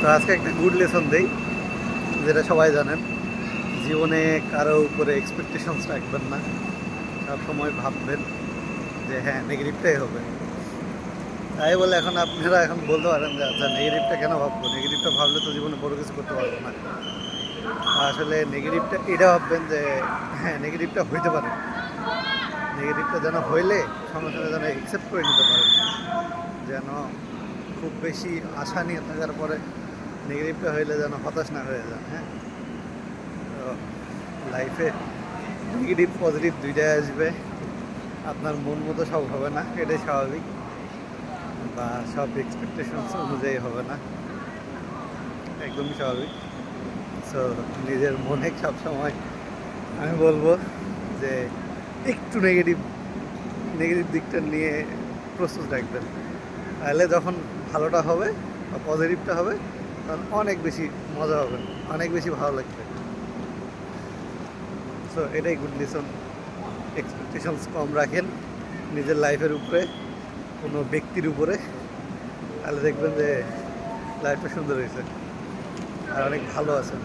তো আজকে একটা গুড লেসন দেই, যেটা সবাই জানেন, জীবনে কারও উপরে এক্সপেকটেশনস রাখবেন না। সব সময় ভাববেন যে হ্যাঁ নেগেটিভটাই হবে। তাই বলে এখন আপনারা এখন বলতে পারেন যে আচ্ছা নেগেটিভটা কেন ভাববো? নেগেটিভটা ভাবলে তো জীবনে বড় কিছু করতে পারব না। আসলে নেগেটিভটা এটা ভাববেন যে হ্যাঁ নেগেটিভটা হইতে পারে। নেগেটিভটা যেন হইলে সঙ্গে সঙ্গে যেন অ্যাকসেপ্ট করে নিতে পারেন। যেন খুব বেশি আশা নিয়ে থাকার পরে নেগেটিভটা হইলে যেন হতাশ না হয়ে যান হ্যাঁ? তো লাইফে নেগেটিভ পজিটিভ দুইটাই আসবে। আপনার মন মতো সব হবে না, এটাই স্বাভাবিক। বা সব এক্সপেকটেশনস অনুযায়ী হবে না, একদমই স্বাভাবিক। সো নিজের মনে সবসময় আমি বলব যে একটু নেগেটিভ নেগেটিভ দিকটা নিয়ে প্রস্তুত রাখবেন। তাহলে যখন ভালোটা হবে বা পজিটিভটা হবে তখন অনেক বেশি মজা হবে, অনেক বেশি ভালো লাগবে। সো এটাই গুড লিসন এক্সপেকটেশনস কম রাখেন নিজের লাইফের উপরে, কোনো ব্যক্তির উপরে। তাহলে দেখবেন যে লাইফটা সুন্দর হয়েছে। আর অনেক ভালো আছে